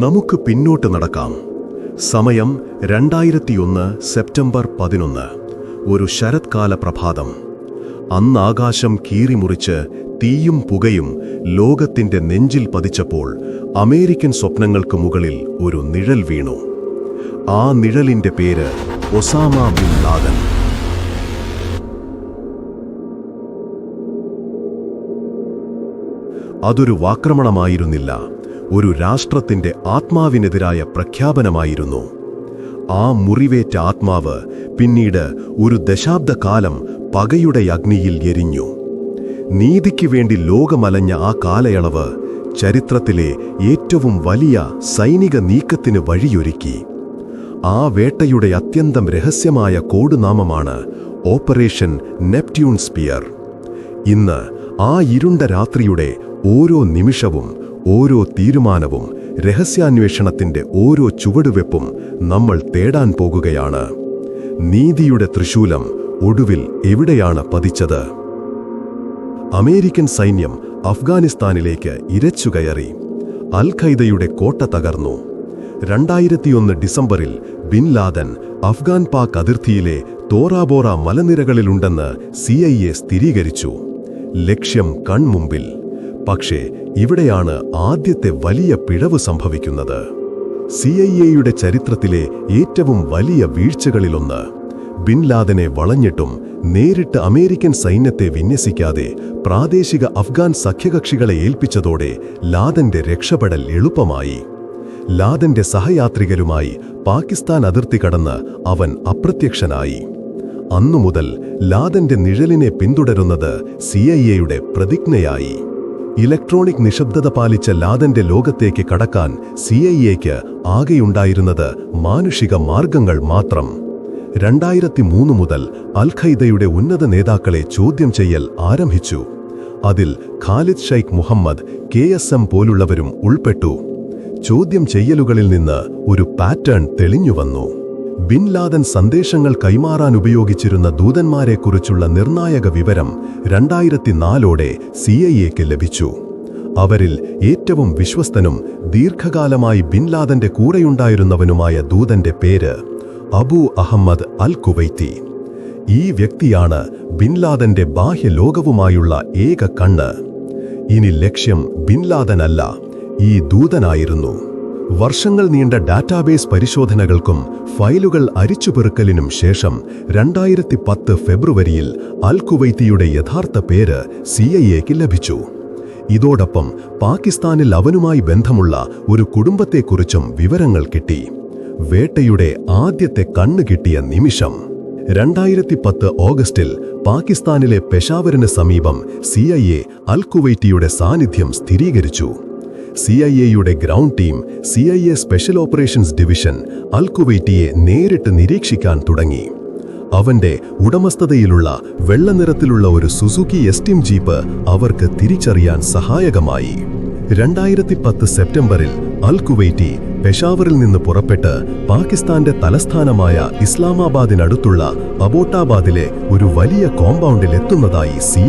നമുക്ക് പിന്നോട്ട് നടക്കാം. സമയം രണ്ടായിരത്തിയൊന്ന് സെപ്റ്റംബർ പതിനൊന്ന്. ഒരു ശരത്കാല പ്രഭാതം. അന്ന് ആകാശം കീറിമുറിച്ച് തീയും പുകയും ലോകത്തിന്റെ നെഞ്ചിൽ പതിച്ചപ്പോൾ അമേരിക്കൻ സ്വപ്നങ്ങൾക്ക് മുകളിൽ ഒരു നിഴൽ വീണു. ആ നിഴലിന്റെ പേര് ഒസാമ ബിൻ ലാദൻ. അതൊരു വാക്രമണമായിരുന്നില്ല. ഒരു രാഷ്ട്രത്തിന്റെ ആത്മാവിനെതിരായ പ്രഖ്യാപനമായിരുന്നു. ആ മുറിവേറ്റ ആത്മാവ് പിന്നീട് ഒരു ദശാബ്ദകാലം പകയുടെ അഗ്നിയിൽ എരിഞ്ഞു. നീതിക്ക് വേണ്ടി ലോകമലഞ്ഞ ആ കാലയളവ് ചരിത്രത്തിലെ ഏറ്റവും വലിയ സൈനിക നീക്കത്തിന് വഴിയൊരുക്കി. ആ വേട്ടയുടെ അത്യന്തം രഹസ്യമായ കോഡുനാമമാണ് ഓപ്പറേഷൻ നെപ്റ്റ്യൂൺ സ്പിയർ. ഇന്ന് ആ ഇരുണ്ട രാത്രിയുടെ ഓരോ നിമിഷവും ഓരോ തീരുമാനവും രഹസ്യാന്വേഷണത്തിന്റെ ഓരോ ചുവടുവെപ്പും നമ്മൾ തേടാൻ പോകുകയാണ്. നീതിയുടെ തൃശൂലം ഒടുവിൽ എവിടെയാണ് പതിച്ചത്? അമേരിക്കൻ സൈന്യം അഫ്ഗാനിസ്ഥാനിലേക്ക് ഇരച്ചുകയറി അൽ ഖൈദയുടെ കോട്ട തകർന്നു. രണ്ടായിരത്തിയൊന്ന് ഡിസംബറിൽ ബിൻ ലാദൻ അഫ്ഗാൻ പാക് അതിർത്തിയിലെ തോറാബോറ മലനിരകളിലുണ്ടെന്ന് സി സ്ഥിരീകരിച്ചു. ലക്ഷ്യം കൺമുമ്പിൽ. പക്ഷേ ഇവിടെയാണ് ആദ്യത്തെ വലിയ പിഴവ് സംഭവിക്കുന്നത്. സി ഐ എയുടെ ചരിത്രത്തിലെ ഏറ്റവും വലിയ വീഴ്ചകളിലൊന്ന്. ബിൻ ലാദനെ വളഞ്ഞിട്ടും നേരിട്ട് അമേരിക്കൻ സൈന്യത്തെ വിന്യസിക്കാതെ പ്രാദേശിക അഫ്ഗാൻ സഖ്യകക്ഷികളെ ഏൽപ്പിച്ചതോടെ ലാദന്റെ രക്ഷപ്പെടൽ എളുപ്പമായി. ലാദന്റെ സഹയാത്രികരുമായി പാകിസ്ഥാൻ അതിർത്തി കടന്ന് അവൻ അപ്രത്യക്ഷനായി. അന്നുമുതൽ ലാദന്റെ നിഴലിനെ പിന്തുടരുന്നത് സി പ്രതിജ്ഞയായി. ഇലക്ട്രോണിക് നിശബ്ദത പാലിച്ച ലാദന്റെ ലോകത്തേക്ക് കടക്കാൻ സി ഐ എക്ക് ആകെയുണ്ടായിരുന്നത് മാനുഷിക മാർഗങ്ങൾ മാത്രം. രണ്ടായിരത്തി മൂന്ന് മുതൽ അൽഖൈദയുടെ ഉന്നത നേതാക്കളെ ചോദ്യം ചെയ്യൽ ആരംഭിച്ചു. അതിൽ Khalid Shaikh Muhammad K S M പോലുള്ളവരും ഉൾപ്പെട്ടു. ചോദ്യം ചെയ്യലുകളിൽ നിന്ന് ഒരു പാറ്റേൺ തെളിഞ്ഞുവന്നു. ബിൻ ലാദൻ സന്ദേശങ്ങൾ കൈമാറാൻ ഉപയോഗിച്ചിരുന്ന ദൂതന്മാരെക്കുറിച്ചുള്ള നിർണായക വിവരം രണ്ടായിരത്തി നാലോടെ സി ഐ എക്ക് ലഭിച്ചു. അവരിൽ ഏറ്റവും വിശ്വസ്തനും ദീർഘകാലമായി ബിൻ ലാദന്റെ കൂടെയുണ്ടായിരുന്നവനുമായ ദൂതന്റെ പേര് അബു അഹമ്മദ് അൽ കുവൈത്തി ഈ വ്യക്തിയാണ് ബിൻ ലാദന്റെ ബാഹ്യലോകവുമായുള്ള ഏക കണ്ണ്. ഇനി ലക്ഷ്യം ബിൻ ലാദനല്ല ഈ ദൂതനായിരുന്നു. വർഷങ്ങൾ നീണ്ട ഡാറ്റാബേസ് പരിശോധനകൾക്കും ഫയലുകൾ അരിച്ചുപെറുക്കലിനും ശേഷം രണ്ടായിരത്തി പത്ത് ഫെബ്രുവരിയിൽ അൽ കുവൈത്തിയുടെ യഥാർത്ഥ പേര് സി ഐ എക്ക് ലഭിച്ചു. ഇതോടൊപ്പം പാകിസ്ഥാനിൽ അവനുമായി ബന്ധമുള്ള ഒരു കുടുംബത്തെക്കുറിച്ചും വിവരങ്ങൾ കിട്ടി. വേട്ടയുടെ ആദ്യത്തെ കണ്ണ് കിട്ടിയ നിമിഷം. രണ്ടായിരത്തി പത്ത് ഓഗസ്റ്റിൽ പാകിസ്ഥാനിലെ പെഷാവറിന് സമീപം സി ഐ എ സാന്നിധ്യം സ്ഥിരീകരിച്ചു. സി ഐ എയുടെ ground team C I A special operations division al കുവൈറ്റിയെ നേരിട്ട് നിരീക്ഷിക്കാൻ തുടങ്ങി. അവന്റെ ഉടമസ്ഥതയിലുള്ള വെള്ള നിറത്തിലുള്ള ഒരു സുസുക്കി എസ്റ്റിം ജീപ്പ് അവർക്ക് തിരിച്ചറിയാൻ സഹായകമായി. രണ്ടായിരത്തി പത്ത് സെപ്റ്റംബറിൽ അൽ കുവൈറ്റി പെഷാവറിൽ നിന്ന് പുറപ്പെട്ട് പാകിസ്ഥാന്റെ തലസ്ഥാനമായ ഇസ്ലാമാബാദിനടുത്തുള്ള അബോട്ടാബാദിലെ ഒരു വലിയ കോമ്പൗണ്ടിൽ എത്തുന്നതായി സി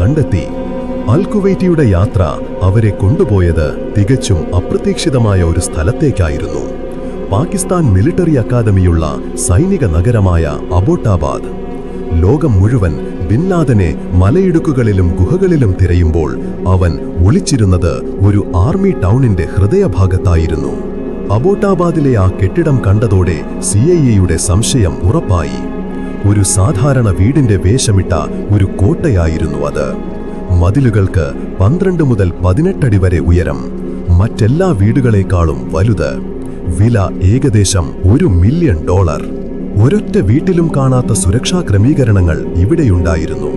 കണ്ടെത്തി. അൽ കുവൈറ്റിയുടെ യാത്ര അവരെ കൊണ്ടുപോയത് തികച്ചും അപ്രതീക്ഷിതമായ ഒരു സ്ഥലത്തേക്കായിരുന്നു. പാകിസ്ഥാൻ മിലിറ്ററി അക്കാദമിയുള്ള സൈനിക നഗരമായ അബോട്ടാബാദ്. ലോകം മുഴുവൻ ബിൻലാദനെ മലയിടുക്കുകളിലും ഗുഹകളിലും തിരയുമ്പോൾ അവൻ ഒളിച്ചിരുന്നത് ഒരു ആർമി ടൗണിന്റെ ഹൃദയഭാഗത്തായിരുന്നു. അബോട്ടാബാദിലെ ആ കെട്ടിടം കണ്ടതോടെ സി ഐ എയുടെ സംശയം ഉറപ്പായി. ഒരു സാധാരണ വീടിന്റെ വേഷമിട്ട ഒരു കോട്ടയായിരുന്നു അത്. മതിലുകൾക്ക് പന്ത്രണ്ട് മുതൽ പതിനെട്ടടി വരെ ഉയരം. മറ്റെല്ലാ വീടുകളെക്കാളും വലുത്. വില ഏകദേശം ഒരു മില്യൺ ഡോളർ. ഒരൊറ്റ വീട്ടിലും കാണാത്ത സുരക്ഷാ ക്രമീകരണങ്ങൾ ഇവിടെയുണ്ടായിരുന്നു.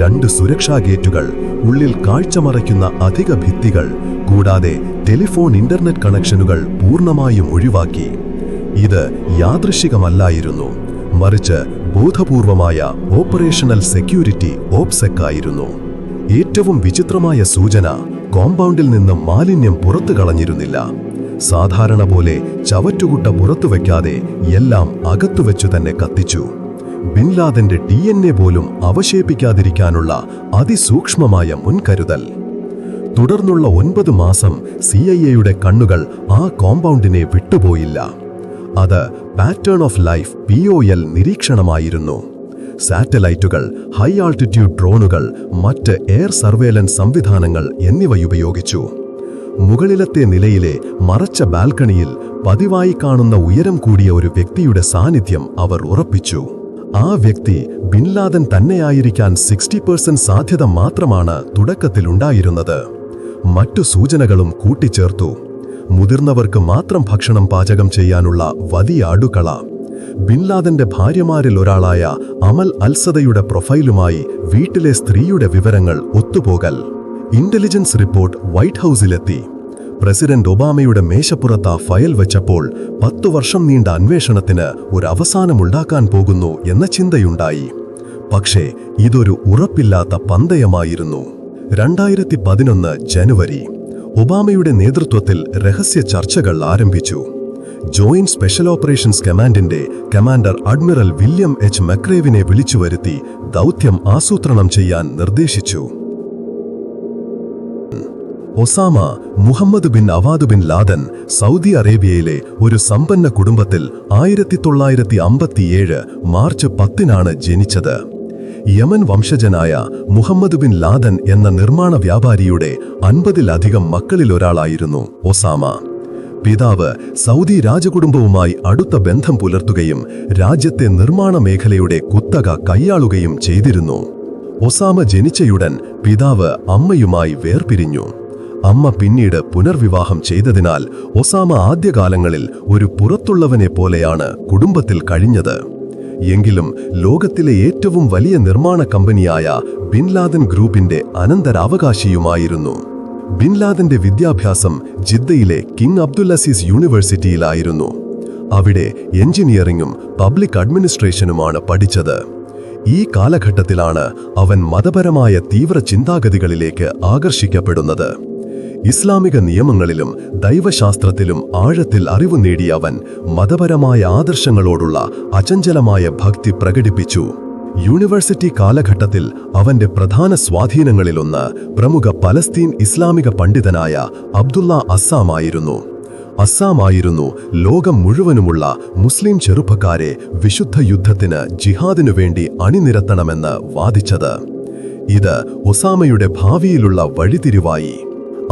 രണ്ട് സുരക്ഷാ ഗേറ്റുകൾ ഉള്ളിൽ കാഴ്ച മറയ്ക്കുന്ന അധിക ഭിത്തികൾ കൂടാതെ ടെലിഫോൺ ഇന്റർനെറ്റ് കണക്ഷനുകൾ പൂർണമായും ഒഴിവാക്കി. ഇത് യാദൃശികമല്ലായിരുന്നു. മറിച്ച് ബോധപൂർവമായ ഓപ്പറേഷണൽ സെക്യൂരിറ്റി ഓപ്സെക്കായിരുന്നു. ഏറ്റവും വിചിത്രമായ സൂചന കോമ്പൗണ്ടിൽ നിന്ന് മാലിന്യം പുറത്തു കളഞ്ഞിരുന്നില്ല. സാധാരണ പോലെ ചവറ്റുകുട്ട പുറത്തു വയ്ക്കാതെ എല്ലാം അകത്തുവെച്ചു തന്നെ കത്തിച്ചു. ബിൻലാദന്റെ ഡി എൻ എ പോലും അവശേപിക്കാതിരിക്കാനുള്ള അതിസൂക്ഷ്മമായ മുൻകരുതൽ. തുടർന്നുള്ള ഒൻപത് മാസം സി ഐ എയുടെ കണ്ണുകൾ ആ കോമ്പൗണ്ടിനെ വിട്ടുപോയില്ല. അത് പാറ്റേൺ ഓഫ് ലൈഫ് പി നിരീക്ഷണമായിരുന്നു. സാറ്റലൈറ്റുകൾ ഹൈ ആൾട്ടിറ്റ്യൂഡ് ഡ്രോണുകൾ മറ്റ് എയർ സർവേലൻസ് സംവിധാനങ്ങൾ എന്നിവ ഉപയോഗിച്ചു. മുകളിലത്തെ നിലയിലെ മറച്ച ബാൽക്കണിയിൽ പതിവായി കാണുന്ന ഉയരം കൂടിയ ഒരു വ്യക്തിയുടെ സാന്നിധ്യം അവർ ഉറപ്പിച്ചു. ആ വ്യക്തി ബിൻലാദൻ തന്നെയായിരിക്കാൻ സിക്സ്റ്റി പെർസെന്റ് സാധ്യത മാത്രമാണ് തുടക്കത്തിലുണ്ടായിരുന്നത്. മറ്റു സൂചനകളും കൂട്ടിച്ചേർത്തു. മുതിർന്നവർക്ക് മാത്രം ഭക്ഷണം പാചകം ചെയ്യാനുള്ള വലിയ അടുക്കള. ബിൻലാദന്റെ ഭാര്യമാരിൽ ഒരാളായ അമൽ അൽസദയുടെ പ്രൊഫൈലുമായി വീട്ടിലെ സ്ത്രീയുടെ വിവരങ്ങൾ ഒത്തുപോകൽ. ഇന്റലിജൻസ് റിപ്പോർട്ട് വൈറ്റ് ഹൌസിലെത്തി. പ്രസിഡന്റ് ഒബാമയുടെ മേശപ്പുറത്ത് ഫയൽ വെച്ചപ്പോൾ പത്തു വർഷം നീണ്ട അന്വേഷണത്തിന് ഒരു അവസാനമുണ്ടാക്കാൻ പോകുന്നു എന്ന ചിന്തയുണ്ടായി. പക്ഷേ ഇതൊരു ഉറപ്പില്ലാത്ത പന്തയമായിരുന്നു. രണ്ടായിരത്തി പതിനൊന്ന് ജനുവരി ഒബാമയുടെ നേതൃത്വത്തിൽ രഹസ്യ ചർച്ചകൾ ആരംഭിച്ചു. ജോയിന്റ് സ്പെഷ്യൽ ഓപ്പറേഷൻസ് കമാൻഡിന്റെ കമാൻഡർ അഡ്മിറൽ വില്യം എച്ച് മക്രേവിനെ വിളിച്ചു വരുത്തി ദൗത്യം ആസൂത്രണം ചെയ്യാൻ നിർദ്ദേശിച്ചു. Osama Mohammed bin Awad bin Laden Saudi അറേബ്യയിലെ ഒരു സമ്പന്ന കുടുംബത്തിൽ ആയിരത്തി തൊള്ളായിരത്തി അമ്പത്തിയേഴ് മാർച്ച് പത്തിനാണ് ജനിച്ചത്. യമൻ വംശജനായ മുഹമ്മദ് ബിൻ ലാദൻ എന്ന നിർമ്മാണ വ്യാപാരിയുടെ അൻപതിലധികം മക്കളിലൊരാളായിരുന്നു ഒസാമ. പിതാവ് സൗദി രാജകുടുംബവുമായി അടുത്ത ബന്ധം പുലർത്തുകയും രാജ്യത്തെ നിർമ്മാണ മേഖലയുടെ കുത്തക കൈയാളുകയും ചെയ്തിരുന്നു. ഒസാമ ജനിച്ചയുടൻ പിതാവ് അമ്മയുമായി വേർപിരിഞ്ഞു. അമ്മ പിന്നീട് പുനർവിവാഹം ചെയ്തതിനാൽ ഒസാമ ആദ്യകാലങ്ങളിൽ ഒരു പുറത്തുള്ളവനെ പോലെയാണ് കുടുംബത്തിൽ കഴിഞ്ഞത്. എങ്കിലും ലോകത്തിലെ ഏറ്റവും വലിയ നിർമ്മാണ കമ്പനിയായ ബിൻലാദൻ ഗ്രൂപ്പിന്റെ അനന്തരാവകാശിയുമായിരുന്നു. ബിൻലാദന്റെ വിദ്യാഭ്യാസം ജിദ്ദയിലെ കിങ് അബ്ദുൽ അസീസ് യൂണിവേഴ്സിറ്റിയിലായിരുന്നു. അവിടെ എഞ്ചിനീയറിംഗും പബ്ലിക് അഡ്മിനിസ്ട്രേഷനുമാണ് പഠിച്ചത്. ഈ കാലഘട്ടത്തിലാണ് അവൻ മതപരമായ തീവ്ര ചിന്താഗതികളിലേക്ക് ആകർഷിക്കപ്പെടുന്നത്. ഇസ്ലാമിക നിയമങ്ങളിലും ദൈവശാസ്ത്രത്തിലും ആഴത്തിൽ അറിവ് നേടിയ അവൻ മതപരമായ ആദർശങ്ങളോടുള്ള അചഞ്ചലമായ ഭക്തി പ്രകടിപ്പിച്ചു. യൂണിവേഴ്സിറ്റി കാലഘട്ടത്തിൽ അവന്റെ പ്രധാന സ്വാധീനങ്ങളിലൊന്ന് പ്രമുഖ പലസ്തീൻ ഇസ്ലാമിക പണ്ഡിതനായ അബ്ദുള്ള അസ്സാമായിരുന്നു അസ്സാമായിരുന്നു ലോകം മുഴുവനുമുള്ള മുസ്ലിം ചെറുപ്പക്കാരെ വിശുദ്ധ യുദ്ധത്തിന് ജിഹാദിനു വേണ്ടി അണിനിരത്തണമെന്ന് വാദിച്ചത്. ഇത് ഒസാമയുടെ ഭാവിയിലുള്ള വഴിതിരിവായി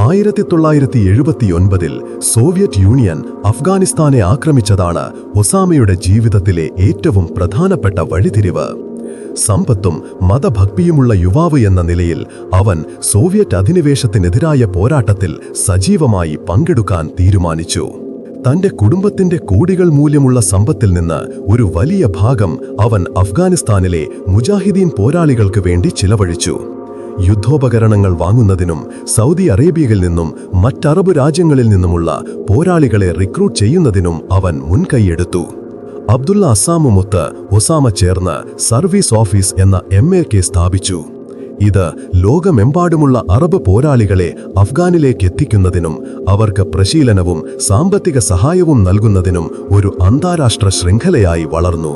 ആയിരത്തി തൊള്ളായിരത്തി എഴുപത്തിയൊൻപതിൽ സോവിയറ്റ് യൂണിയൻ അഫ്ഗാനിസ്ഥാനെ ആക്രമിച്ചതാണ് ഒസാമയുടെ ജീവിതത്തിലെ ഏറ്റവും പ്രധാനപ്പെട്ട വഴിതിരിവ് സമ്പത്തും മതഭക്തിയുമുള്ള യുവാവ് എന്ന നിലയിൽ അവൻ സോവിയറ്റ് അധിനിവേശത്തിനെതിരായ പോരാട്ടത്തിൽ സജീവമായി പങ്കെടുക്കാൻ തീരുമാനിച്ചു. തന്റെ കുടുംബത്തിന്റെ കോടികൾ മൂല്യമുള്ള സമ്പത്തിൽ നിന്ന് ഒരു വലിയ ഭാഗം അവൻ അഫ്ഗാനിസ്ഥാനിലെ മുജാഹിദീൻ പോരാളികൾക്ക് വേണ്ടി ചിലവഴിച്ചു. യുദ്ധോപകരണങ്ങൾ വാങ്ങുന്നതിനും സൗദി അറേബ്യയിൽ നിന്നും മറ്ററബ് രാജ്യങ്ങളിൽ നിന്നുമുള്ള പോരാളികളെ റിക്രൂട്ട് ചെയ്യുന്നതിനും അവൻ മുൻകൈയെടുത്തു. അബ്ദുള്ള അസാമുമൊത്ത് ഒസാമ ചേർന്ന് സർവീസ് ഓഫീസ് എന്ന എം എ കെ സ്ഥാപിച്ചു. ഇത് ലോകമെമ്പാടുമുള്ള അറബ് പോരാളികളെ അഫ്ഗാനിലേക്ക് എത്തിക്കുന്നതിനും അവർക്ക് പ്രശീലനവും സാമ്പത്തിക സഹായവും നൽകുന്നതിനും ഒരു അന്താരാഷ്ട്ര ശൃംഖലയായി വളർന്നു.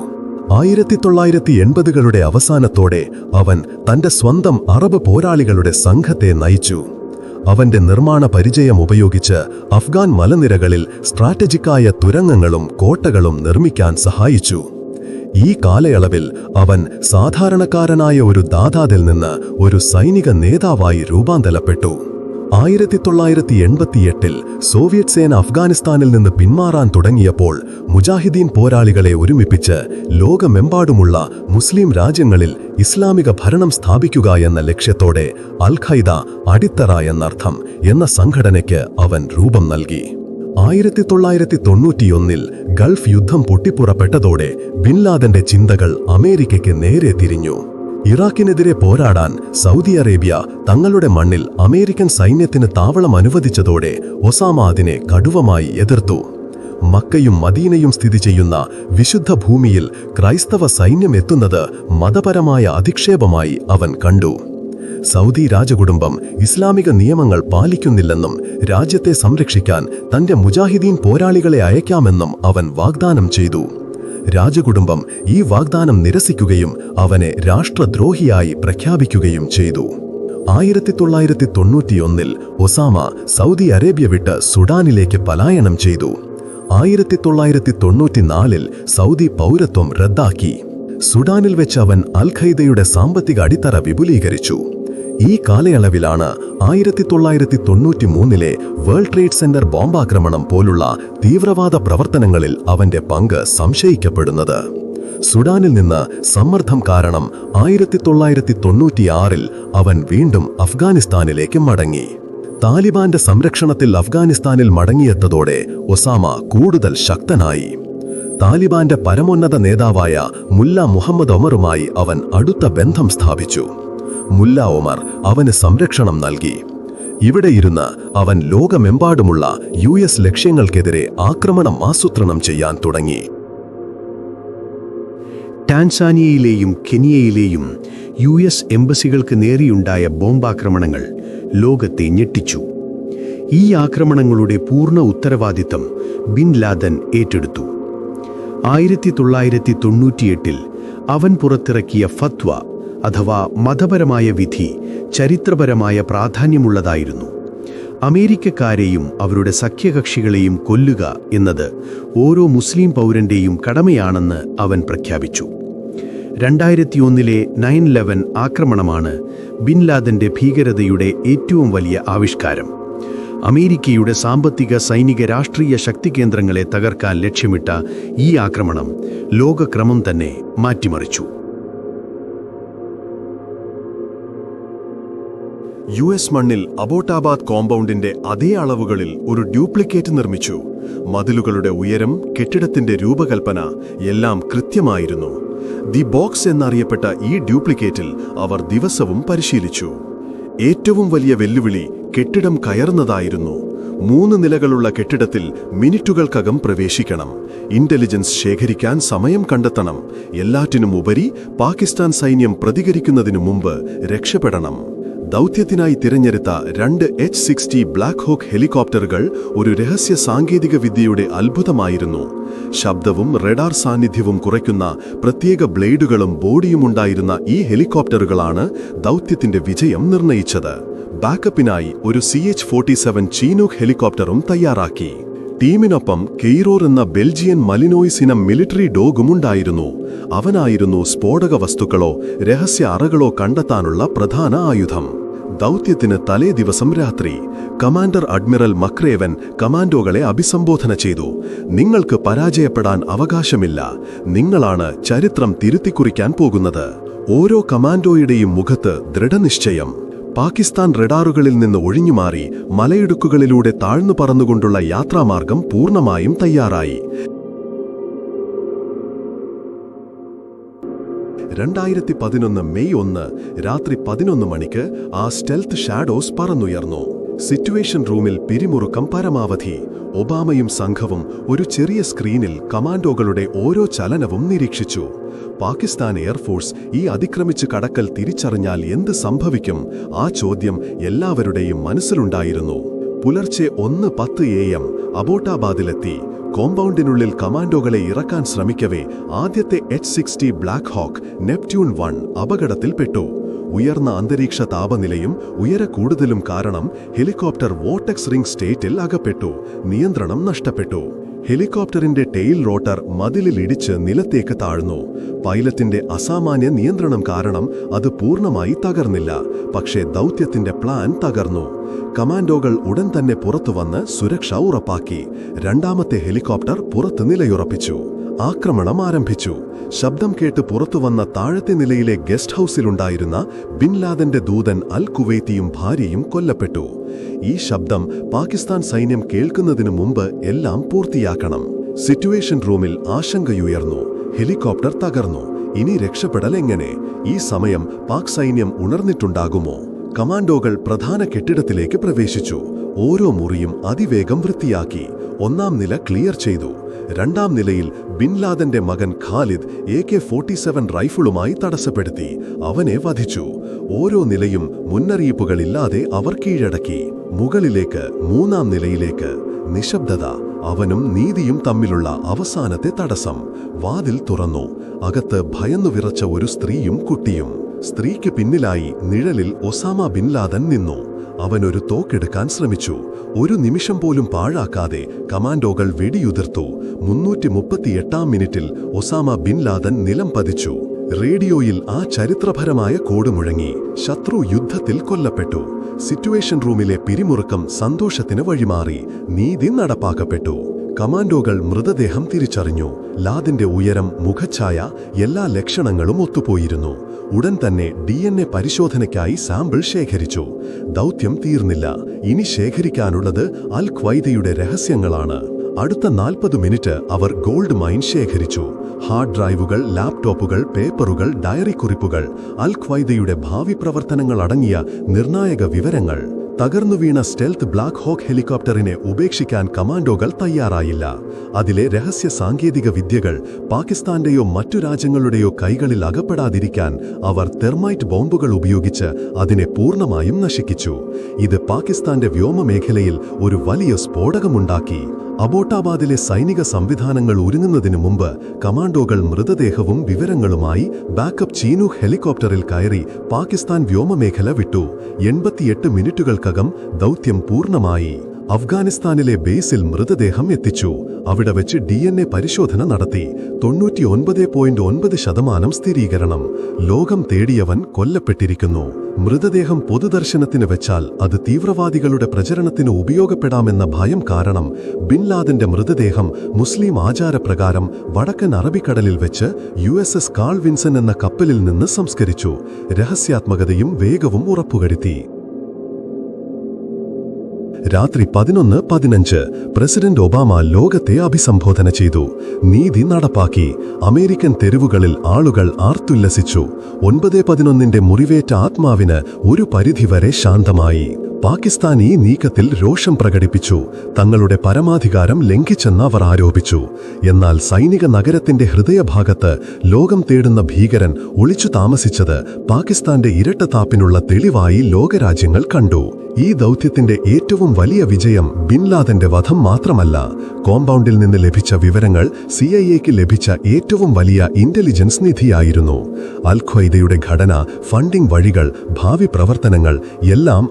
ആയിരത്തി തൊള്ളായിരത്തി എൺപതുകളുടെ അവസാനത്തോടെ അവൻ തന്റെ സ്വന്തം അറബ് പോരാളികളുടെ സംഘത്തെ നയിച്ചു. അവന്റെ നിർമ്മാണ പരിചയം ഉപയോഗിച്ച് അഫ്ഗാൻ മലനിരകളിൽ സ്ട്രാറ്റജിക്കായ തുരങ്കങ്ങളും കോട്ടകളും നിർമ്മിക്കാൻ സഹായിച്ചു. ഈ കാലയളവിൽ അവൻ സാധാരണക്കാരനായ ഒരു ദാതാതിൽ നിന്ന് ഒരു സൈനിക നേതാവായി രൂപാന്തരപ്പെട്ടു. ആയിരത്തി തൊള്ളായിരത്തി എൺപത്തിയെട്ടിൽ സോവിയറ്റ് സേന അഫ്ഗാനിസ്ഥാനിൽ നിന്ന് പിന്മാറാൻ തുടങ്ങിയപ്പോൾ മുജാഹിദീൻ പോരാളികളെ ഒരുമിപ്പിച്ച് ലോകമെമ്പാടുമുള്ള മുസ്ലിം രാജ്യങ്ങളിൽ ഇസ്ലാമിക ഭരണം സ്ഥാപിക്കുക എന്ന ലക്ഷ്യത്തോടെ അൽ ഖൈദ അടിത്തറ എന്നർത്ഥം എന്ന സംഘടനയ്ക്ക് അവൻ രൂപം നൽകി. ആയിരത്തി തൊള്ളായിരത്തി തൊണ്ണൂറ്റിയൊന്നിൽ ഗൾഫ് യുദ്ധം പൊട്ടിപ്പുറപ്പെട്ടതോടെ ബിൻലാദന്റെ ചിന്തകൾ അമേരിക്കയ്ക്ക് നേരെ തിരിഞ്ഞു. ഇറാഖിനെതിരെ പോരാടാൻ സൗദി അറേബ്യ തങ്ങളുടെ മണ്ണിൽ അമേരിക്കൻ സൈന്യത്തിന് താവളം അനുവദിച്ചതോടെ ഒസാമ അതിനെ കടുവമായി എതിർത്തു. മക്കയും മദീനയും സ്ഥിതി ചെയ്യുന്ന വിശുദ്ധ ഭൂമിയിൽ ക്രൈസ്തവ സൈന്യം എത്തുന്നത് മതപരമായ അധിക്ഷേപമായി അവൻ കണ്ടു. സൗദി രാജകുടുംബം ഇസ്ലാമിക നിയമങ്ങൾ പാലിക്കുന്നില്ലെന്നും രാജ്യത്തെ സംരക്ഷിക്കാൻ തന്റെ മുജാഹിദീൻ പോരാളികളെ അയക്കാമെന്നും അവൻ വാഗ്ദാനം ചെയ്തു. രാജകുടുംബം ഈ വാഗ്ദാനം നിരസിക്കുകയും അവനെ രാഷ്ട്രദ്രോഹിയായി പ്രഖ്യാപിക്കുകയും ചെയ്തു. ആയിരത്തി തൊള്ളായിരത്തി തൊണ്ണൂറ്റിയൊന്നിൽ ഒസാമ സൗദി അറേബ്യ വിട്ട് സുഡാനിലേക്ക് പലായനം ചെയ്തു. ആയിരത്തി തൊള്ളായിരത്തി തൊണ്ണൂറ്റിനാലിൽ സൗദി പൗരത്വം റദ്ദാക്കി. സുഡാനിൽ വെച്ച് അവൻ അൽ ഖൈദയുടെ സാമ്പത്തിക അടിത്തറ വിപുലീകരിച്ചു. ഈ കാലയളവിലാണ് ആയിരത്തി തൊള്ളായിരത്തി തൊണ്ണൂറ്റി മൂന്നിലെ വേൾഡ് ട്രേഡ് സെന്റർ ബോംബാക്രമണം പോലുള്ള തീവ്രവാദ പ്രവർത്തനങ്ങളിൽ അവന്റെ പങ്ക് സംശയിക്കപ്പെടുന്നത്. സുഡാനിൽ നിന്ന് സമ്മർദ്ദം കാരണം ആയിരത്തി തൊള്ളായിരത്തി തൊണ്ണൂറ്റിയാറിൽ അവൻ വീണ്ടും അഫ്ഗാനിസ്ഥാനിലേക്ക് മടങ്ങി. താലിബാന്റെ സംരക്ഷണത്തിൽ അഫ്ഗാനിസ്ഥാനിൽ മടങ്ങിയെത്തതോടെ ഒസാമ കൂടുതൽ ശക്തനായി. താലിബാന്റെ പരമോന്നത നേതാവായ മുല്ല മുഹമ്മദ് ഒമറുമായി അവൻ അടുത്ത ബന്ധം സ്ഥാപിച്ചു. മുല്ല ഒമർ അവന് സംരക്ഷണം നൽകി. ഇവിടെ ഇരുന്ന് അവൻ ലോകമെമ്പാടുമുള്ള യു എസ് ലക്ഷ്യങ്ങൾക്കെതിരെ ആക്രമണം ആസൂത്രണം ചെയ്യാൻ തുടങ്ങി. ടാൻസാനിയയിലെയും കെനിയയിലെയും യു എസ് എംബസികൾക്ക് നേരെയുണ്ടായ ബോംബാക്രമണങ്ങൾ ലോകത്തെ ഞെട്ടിച്ചു. ഈ ആക്രമണങ്ങളുടെ പൂർണ ഉത്തരവാദിത്തം ബിൻ ലാദൻ ഏറ്റെടുത്തു. ആയിരത്തി തൊള്ളായിരത്തി തൊണ്ണൂറ്റിയെട്ടിൽ അവൻ പുറത്തിറക്കിയ ഫത്വ അഥവാ മതപരമായ വിധി ചരിത്രപരമായ പ്രാധാന്യമുള്ളതായിരുന്നു. അമേരിക്കക്കാരെയും അവരുടെ സഖ്യകക്ഷികളെയും കൊല്ലുക എന്നത് ഓരോ മുസ്ലിം പൗരന്റെയും കടമയാണെന്ന് അവൻ പ്രഖ്യാപിച്ചു. രണ്ടായിരത്തിയൊന്നിലെ നയൻ ലെവൻ ആക്രമണമാണ് ബിൻ ലാദന്റെ ഭീകരതയുടെ ഏറ്റവും വലിയ ആവിഷ്കാരം. അമേരിക്കയുടെ സാമ്പത്തിക സൈനിക രാഷ്ട്രീയ ശക്തി കേന്ദ്രങ്ങളെ തകർക്കാൻ ലക്ഷ്യമിട്ട ഈ ആക്രമണം ലോകക്രമം തന്നെ മാറ്റിമറിച്ചു. യു എസ് മണ്ണിൽ അബോട്ടാബാദ് കോമ്പൗണ്ടിന്റെ അതേ അളവുകളിൽ ഒരു ഡ്യൂപ്ലിക്കേറ്റ് നിർമ്മിച്ചു. മതിലുകളുടെ ഉയരം കെട്ടിടത്തിന്റെ രൂപകൽപ്പന എല്ലാം കൃത്യമായിരുന്നു. ദി ബോക്സ് എന്നറിയപ്പെട്ട ഈ ഡ്യൂപ്ലിക്കേറ്റിൽ അവർ ദിവസവും പരിശീലിച്ചു. ഏറ്റവും വലിയ വെല്ലുവിളി കെട്ടിടം കയറുന്നതായിരുന്നു. മൂന്ന് നിലകളുള്ള കെട്ടിടത്തിൽ മിനിറ്റുകൾക്കകം പ്രവേശിക്കണം. ഇന്റലിജൻസ് ശേഖരിക്കാൻ സമയം കണ്ടെത്തണം. എല്ലാറ്റിനും ഉപരി പാകിസ്ഥാൻ സൈന്യം പ്രതികരിക്കുന്നതിനു മുമ്പ് രക്ഷപ്പെടണം. ദൗത്യത്തിനായി തിരഞ്ഞെടുത്ത രണ്ട് എച്ച് സിക്സ്റ്റി ബ്ലാക്ക് ഹോക്ക് ഹെലികോപ്റ്ററുകൾ ഒരു രഹസ്യ സാങ്കേതിക വിദ്യയുടെ അത്ഭുതമായിരുന്നു. ശബ്ദവും റഡാർ സാന്നിധ്യവും കുറയ്ക്കുന്ന പ്രത്യേക ബ്ലേഡുകളും ബോഡിയുമുണ്ടായിരുന്ന ഈ ഹെലികോപ്റ്ററുകളാണ് ദൗത്യത്തിന്റെ വിജയം നിർണയിച്ചത്. ബാക്കപ്പിനായി ഒരു C H forty seven Chinook ഹെലികോപ്റ്ററും തയ്യാറാക്കി. ടീമിനൊപ്പം കെയ്റോർ എന്ന ബെൽജിയൻ മലിനോയ്സ് ഇനം മിലിറ്ററി ഡോഗും ഉണ്ടായിരുന്നു. അവനായിരുന്നു സ്ഫോടക വസ്തുക്കളോ രഹസ്യ അറകളോ കണ്ടെത്താനുള്ള പ്രധാന ആയുധം. ദൗത്യത്തിന് തലേ ദിവസം രാത്രി കമാൻഡർ അഡ്മിറൽ മക്രേവൻ കമാൻഡോകളെ അഭിസംബോധന ചെയ്തു. നിങ്ങൾക്ക് പരാജയപ്പെടാൻ അവകാശമില്ല. നിങ്ങളാണ് ചരിത്രം തിരുത്തിക്കുറിക്കാൻ പോകുന്നത്. ഓരോ കമാൻഡോയുടെയും മുഖത്ത് ദൃഢനിശ്ചയം. പാകിസ്ഥാൻ റഡാറുകളിൽ നിന്ന് ഒഴിഞ്ഞുമാറി മലയിടുക്കുകളിലൂടെ താഴ്ന്നു പറന്നുകൊണ്ടുള്ള യാത്രാമാർഗം പൂർണമായും തയ്യാറായി. രണ്ടായിരത്തി പതിനൊന്ന് മെയ് ഒന്ന് രാത്രി പതിനൊന്ന് മണിക്ക് ആ സ്റ്റെൽത്ത് ഷാഡോസ് പറന്നുയർന്നു. സിറ്റുവേഷൻ റൂമിൽ പിരിമുറുക്കം പരമാവധി. ഒബാമയും സംഘവും ഒരു ചെറിയ സ്ക്രീനിൽ കമാൻഡോകളുടെ ഓരോ ചലനവും നിരീക്ഷിച്ചു. പാകിസ്ഥാൻ എയർഫോഴ്സ് ഈ അതിക്രമിച്ച് കടക്കൽ തിരിച്ചറിഞ്ഞാൽ എന്ത് സംഭവിക്കും? ആ ചോദ്യം എല്ലാവരുടെയും മനസ്സിലുണ്ടായിരുന്നു. പുലർച്ചെ ഒന്ന് പത്ത് എ എം അബോട്ടാബാദിലെത്തി. കോമ്പൗണ്ടിനുള്ളിൽ കമാൻഡോകളെ ഇറക്കാൻ ശ്രമിക്കവേ ആദ്യത്തെ H sixty Black Hawk Neptune one അപകടത്തിൽപ്പെട്ടു. ഉയർന്ന അന്തരീക്ഷ താപനിലയും ഉയര കൂടുതലും കാരണം ഹെലികോപ്റ്റർ വോട്ടെക്സ് റിംഗ് സ്റ്റേറ്റിൽ അകപ്പെട്ടു നിയന്ത്രണം നഷ്ടപ്പെട്ടു. ഹെലികോപ്റ്ററിന്റെ ടെയിൽ റോട്ടർ മതിലിലിടിച്ച് നിലത്തേക്ക് താഴ്ന്നു. പൈലറ്റിന്റെ അസാമാന്യ നിയന്ത്രണം കാരണം അത് പൂർണമായി തകർന്നില്ല പക്ഷേ ദൗത്യത്തിന്റെ പ്ലാൻ തകർന്നു. കമാൻഡോകൾ ഉടൻ തന്നെ പുറത്തുവന്ന് സുരക്ഷ ഉറപ്പാക്കി. രണ്ടാമത്തെ ഹെലികോപ്റ്റർ പുറത്ത് നിലയുറപ്പിച്ചു. ആക്രമണം ആരംഭിച്ചു. ശബ്ദം കേട്ട് പുറത്തു വന്ന താഴത്തെ നിലയിലെ ഗസ്റ്റ് ഹൌസിലുണ്ടായിരുന്ന ബിൻ ലാദന്റെ ദൂതൻ അൽ കുവൈത്തിയും ഭാര്യയും കൊല്ലപ്പെട്ടു. ഈ ശബ്ദം പാകിസ്ഥാൻ സൈന്യം കേൾക്കുന്നതിനു മുമ്പ് എല്ലാം പൂർത്തിയാക്കണം. സിറ്റുവേഷൻ റൂമിൽ ആശങ്കയുയർന്നു. ഹെലികോപ്റ്റർ തകർന്നു. ഇനി രക്ഷപ്പെടൽ എങ്ങനെ? ഈ സമയം പാക് സൈന്യം ഉണർന്നിട്ടുണ്ടാകുമോ? കമാൻഡോകൾ പ്രധാന കെട്ടിടത്തിലേക്ക് പ്രവേശിച്ചു. ഓരോ മുറിയും അതിവേഗം വൃത്തിയാക്കി. ഒന്നാം നില ക്ലിയർ ചെയ്തു. രണ്ടാം നിലയിൽ ബിൻ ലാദന്റെ മകൻ Khalid A K forty seven റൈഫിളുമായി തടസ്സപ്പെടുത്തി. അവനെ വധിച്ചു. ഓരോ നിലയും മുന്നറിയിപ്പുകളില്ലാതെ അവർ കീഴടക്കി. മുകളിലേക്ക് മൂന്നാം നിലയിലേക്ക്. നിശബ്ദത അവനും നീതിയും തമ്മിലുള്ള അവസാനത്തെ തടസ്സം. വാതിൽ തുറന്നു. അകത്ത് ഭയന്നു വിറച്ച ഒരു സ്ത്രീയും കുട്ടിയും. സ്ത്രീക്ക് പിന്നിലായി നിഴലിൽ ഒസാമ ബിൻ ലാദൻ നിന്നു. അവൻ ഒരു തോക്കെടുക്കാൻ ശ്രമിച്ചു. ഒരു നിമിഷം പോലും പാഴാക്കാതെ കമാൻഡോകൾ വെടിയുതിർത്തു. മുന്നൂറ്റി മുപ്പത്തിയെട്ടാം മിനിറ്റിൽ ഒസാമ ബിൻ ലാദൻ നിലം പതിച്ചു. റേഡിയോയിൽ ആ ചരിത്രപരമായ കോഡ് മുഴങ്ങി. ശത്രു യുദ്ധത്തിൽ കൊല്ലപ്പെട്ടു. സിറ്റുവേഷൻ റൂമിലെ പിരിമുറുക്കം സന്തോഷത്തിന് വഴിമാറി. നീതി നടപ്പാക്കപ്പെട്ടു. കമാൻഡോകൾ മൃതദേഹം തിരിച്ചറിഞ്ഞു. ലാദിന്റെ ഉയരം മുഖഛായ എല്ലാ ലക്ഷണങ്ങളും ഒത്തുപോയിരുന്നു. ഉടൻ തന്നെ ഡി എൻ എ പരിശോധനയ്ക്കായി സാമ്പിൾ ശേഖരിച്ചു. ദൗത്യം തീർന്നില്ല. ഇനി ശേഖരിക്കാനുള്ളത് അൽ ഖ്വൈദയുടെ രഹസ്യങ്ങളാണ്. അടുത്ത നാൽപ്പത് മിനിറ്റ് അവർ ഗോൾഡ് മൈൻ ശേഖരിച്ചു. ഹാർഡ് ഡ്രൈവുകൾ ലാപ്ടോപ്പുകൾ പേപ്പറുകൾ ഡയറി കുറിപ്പുകൾ അൽ ഖ്വൈദയുടെ ഭാവി പ്രവർത്തനങ്ങൾ അടങ്ങിയ നിർണായക വിവരങ്ങൾ. തകർന്നു വീണ സ്റ്റെൽത്ത് ബ്ലാക്ക് ഹോക്ക് ഹെലികോപ്റ്ററിനെ ഉപേക്ഷിക്കാൻ കമാൻഡോകൾ തയ്യാറായില്ല. അതിലെ രഹസ്യ സാങ്കേതിക വിദ്യകൾ പാകിസ്ഥാന്റെയോ മറ്റു രാജ്യങ്ങളുടെയോ കൈകളിൽ അകപ്പെടാതിരിക്കാൻ അവർ തെർമൈറ്റ് ബോംബുകൾ ഉപയോഗിച്ച് അതിനെ പൂർണമായും നശിപ്പിച്ചു. ഇത് പാകിസ്ഥാന്റെ വ്യോമമേഖലയിൽ ഒരു വലിയ സ്ഫോടകമുണ്ടാക്കി. അബോട്ടാബാദിലെ സൈനിക സംവിധാനങ്ങൾ ഒരുങ്ങുന്നതിനു മുമ്പ് കമാൻഡോകൾ മൃതദേഹവും വിവരങ്ങളുമായി ബാക്കപ്പ് ചീനു ഹെലികോപ്റ്ററിൽ കയറി പാകിസ്ഥാൻ വ്യോമമേഖല വിട്ടു. എൺപത്തിയെട്ട് മിനിറ്റുകൾക്കകം ദൗത്യം പൂർണമായി. അഫ്ഗാനിസ്ഥാനിലെ ബേസിൽ മൃതദേഹം എത്തിച്ചു. അവിടെ വെച്ച് ഡി എൻ എ പരിശോധന നടത്തി. തൊണ്ണൂറ്റി ഒൻപത് പോയിന്റ് ഒൻപത് ശതമാനം സ്ഥിരീകരണം. ലോകം തേടിയവൻ കൊല്ലപ്പെട്ടിരിക്കുന്നു. മൃതദേഹം പൊതുദർശനത്തിന് വെച്ചാൽ അത് തീവ്രവാദികളുടെ പ്രചരണത്തിന് ഉപയോഗപ്പെടാമെന്ന ഭയം കാരണം ബിൻ ലാദന്റെ മൃതദേഹം മുസ്ലിം ആചാരപ്രകാരം വടക്കൻ അറബിക്കടലിൽ വെച്ച് U S S Carl Vinson എന്ന കപ്പലിൽ നിന്ന് സംസ്കരിച്ചു. രഹസ്യാത്മകതയും വേഗവും ഉറപ്പുവരുത്തി. രാത്രി പതിനൊന്ന് പതിനഞ്ച് പ്രസിഡന്റ് ഒബാമ ലോകത്തെ അഭിസംബോധന ചെയ്തു. നീതി നടപ്പാക്കി. അമേരിക്കൻ തെരുവുകളിൽ ആളുകൾ ആർത്തുല്ലസിച്ചു. ഒൻപത് പതിനൊന്നിന്റെ മുറിവേറ്റ ആത്മാവിന് ഒരു പരിധിവരെ ശാന്തമായി. പാകിസ്ഥാൻ ഈ നീക്കത്തിൽ രോഷം പ്രകടിപ്പിച്ചു. തങ്ങളുടെ പരമാധികാരം ലംഘിച്ചെന്ന് അവർ ആരോപിച്ചു. എന്നാൽ സൈനിക നഗരത്തിന്റെ ഹൃദയഭാഗത്ത് ലോകം തേടുന്ന ഭീകരൻ ഒളിച്ചു താമസിച്ചത് പാകിസ്ഥാന്റെ ഇരട്ടത്താപ്പിനുള്ള തെളിവായി ലോകരാജ്യങ്ങൾ കണ്ടു. ഈ ദൗത്യത്തിന്റെ ഏറ്റവും വലിയ വിജയം ബിൻലാദന്റെ വധം മാത്രമല്ല. കോമ്പൗണ്ടിൽ നിന്ന് ലഭിച്ച വിവരങ്ങൾ സി ഐ എക്ക് ലഭിച്ച ഏറ്റവും വലിയ ഇന്റലിജൻസ് നിധിയായിരുന്നു. അൽ ഖ്വയ്ദയുടെ ഘടന ഫണ്ടിംഗ് വഴികൾ ഭാവി പ്രവർത്തനങ്ങൾ എല്ലാം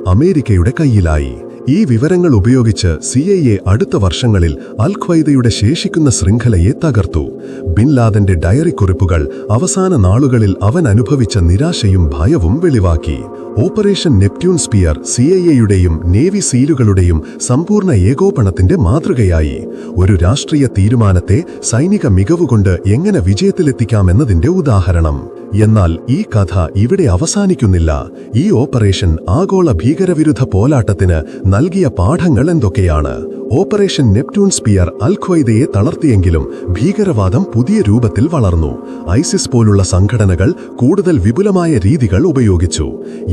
അമേരിക്കയുടെ കയ്യിലായി. ഈ വിവരങ്ങൾ ഉപയോഗിച്ച് സി ഐ എ അടുത്ത വർഷങ്ങളിൽ അൽ ഖ്വൈദയുടെ ശേഷിക്കുന്ന ശൃംഖലയെ തകർത്തു. ബിൻ ലാദന്റെ ഡയറി കുറിപ്പുകൾ അവസാന നാളുകളിൽ അവൻ അനുഭവിച്ച നിരാശയും ഭയവും വെളിവാക്കി. Operation Neptune Spear C I എയുടെയും നേവി സീലുകളുടെയും സമ്പൂർണ ഏകോപനത്തിന്റെ മാതൃകയായി. ഒരു രാഷ്ട്രീയ തീരുമാനത്തെ സൈനിക മികവുകൊണ്ട് എങ്ങനെ വിജയത്തിലെത്തിക്കാമെന്നതിന്റെ ഉദാഹരണം. എന്നാൽ ഈ കഥ ഇവിടെ അവസാനിക്കുന്നില്ല. ഈ ഓപ്പറേഷൻ ആഗോള ഭീകരവിരുദ്ധ പോലാട്ടത്തിന് നൽകിയ പാഠങ്ങൾ എന്തൊക്കെയാണ്? ഓപ്പറേഷൻ നെപ്റ്റ്യൂൺ സ്പിയർ അൽ തളർത്തിയെങ്കിലും ഭീകരവാദം പുതിയ രൂപത്തിൽ വളർന്നു. ഐസിസ് പോലുള്ള സംഘടനകൾ കൂടുതൽ വിപുലമായ രീതികൾ ഉപയോഗിച്ചു.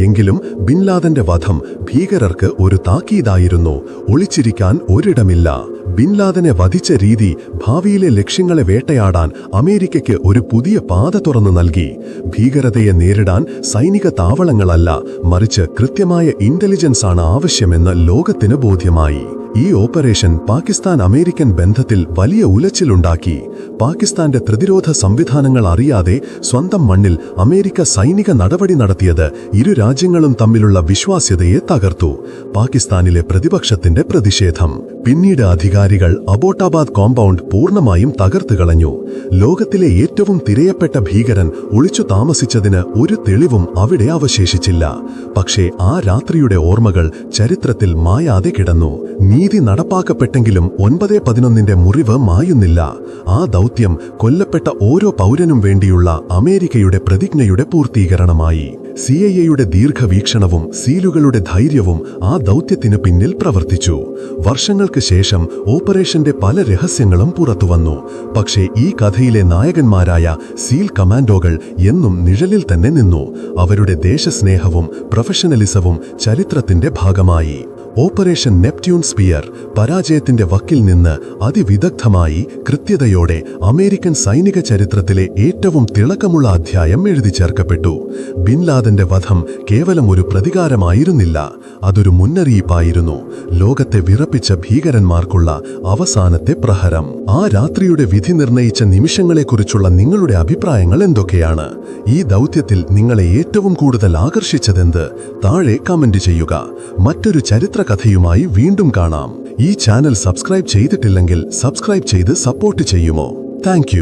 എങ്കിലും ബിൻലാദന്റെ വധം ഭീകരർക്ക് ഒരു താക്കീതായിരുന്നു. ഒളിച്ചിരിക്കാൻ ഒരിടമില്ല. ബിൻ ലാദനെ വധിച്ച രീതി ഭാവിയിലെ ലക്ഷ്യങ്ങളെ വേട്ടയാടാൻ അമേരിക്കയ്ക്ക് ഒരു പുതിയ പാത തുറന്നു നൽകി. ഭീകരതയെ നേരിടാൻ സൈനിക താവളങ്ങളല്ല മറിച്ച് കൃത്യമായ ഇന്റലിജൻസ് ആണ് ആവശ്യമെന്ന് ലോകത്തിന് ബോധ്യമായി. ഈ ഓപ്പറേഷൻ പാകിസ്ഥാൻ അമേരിക്കൻ ബന്ധത്തിൽ വലിയ ഉലച്ചിലുണ്ടാക്കി. പാകിസ്ഥാന്റെ പ്രതിരോധ സംവിധാനങ്ങൾ അറിയാതെ സ്വന്തം മണ്ണിൽ അമേരിക്ക സൈനിക നടപടി നടത്തിയത് ഇരു രാജ്യങ്ങളും തമ്മിലുള്ള വിശ്വാസ്യതയെ തകർത്തു. പാകിസ്ഥാനിലെ പ്രതിപക്ഷത്തിന്റെ പ്രതിഷേധം. പിന്നീട് അധികാരികൾ അബോട്ടാബാദ് കോമ്പൗണ്ട് പൂർണമായും തകർത്തു കളഞ്ഞു. ലോകത്തിലെ ഏറ്റവും തിരയപ്പെട്ട ഭീകരൻ ഒളിച്ചു താമസിച്ചതിന് ഒരു തെളിവും അവിടെ അവശേഷിച്ചില്ല. പക്ഷേ ആ രാത്രിയുടെ ഓർമ്മകൾ ചരിത്രത്തിൽ മായാതെ കിടന്നു. നീതി നടപ്പാക്കപ്പെട്ടെങ്കിലും ഒൻപത് പതിനൊന്നിന്റെ മുറിവ് മായുന്നില്ല. ആ ദൗത്യം കൊല്ലപ്പെട്ട ഓരോ പൗരനും വേണ്ടിയുള്ള അമേരിക്കയുടെ പ്രതിജ്ഞയുടെ പൂർത്തീകരണമായി. സി ഐ എയുടെ ദീർഘവീക്ഷണവും സീലുകളുടെ ധൈര്യവും ആ ദൗത്യത്തിന് പിന്നിൽ പ്രവർത്തിച്ചു. വർഷങ്ങൾക്ക് ശേഷം ഓപ്പറേഷന്റെ പല രഹസ്യങ്ങളും പുറത്തുവന്നു പക്ഷേ ഈ കഥയിലെ നായകന്മാരായ സീൽ കമാൻഡോകൾ എന്നും നിഴലിൽ തന്നെ നിന്നു. അവരുടെ ദേശസ്നേഹവും പ്രൊഫഷണലിസവും ചരിത്രത്തിന്റെ ഭാഗമായി. ഓപ്പറേഷൻ നെപ്റ്റ്യൂൺ സ്പിയർ പരാജയത്തിന്റെ വക്കിൽ നിന്ന് അതിവിദഗ്ധമായി കൃത്യതയോടെ അമേരിക്കൻ സൈനിക ചരിത്രത്തിലെ ഏറ്റവും തിളക്കമുള്ള അധ്യായം എഴുതി ചേർക്കപ്പെട്ടു. ബിൻലാദന്റെ വധം കേവലം ഒരു പ്രതികാരമായിരുന്നില്ല. അതൊരു മുന്നറിയിപ്പായിരുന്നു. ലോകത്തെ വിറപ്പിച്ച ഭീകരന്മാർക്കുള്ള അവസാനത്തെ പ്രഹരം. ആ രാത്രിയുടെ വിധി നിർണയിച്ച നിമിഷങ്ങളെക്കുറിച്ചുള്ള നിങ്ങളുടെ അഭിപ്രായങ്ങൾ എന്തൊക്കെയാണ്? ഈ ദൗത്യത്തിൽ നിങ്ങളെ ഏറ്റവും കൂടുതൽ ആകർഷിച്ചതെന്ത്? താഴെ കമന്റ് ചെയ്യുക. മറ്റൊരു ചരിത്ര കഥയുമായി വീണ്ടും കാണാം. ഈ ചാനൽ സബ്സ്ക്രൈബ് ചെയ്തിട്ടില്ലെങ്കിൽ സബ്സ്ക്രൈബ് ചെയ്ത് സപ്പോർട്ട് ചെയ്യുമോ? താങ്ക്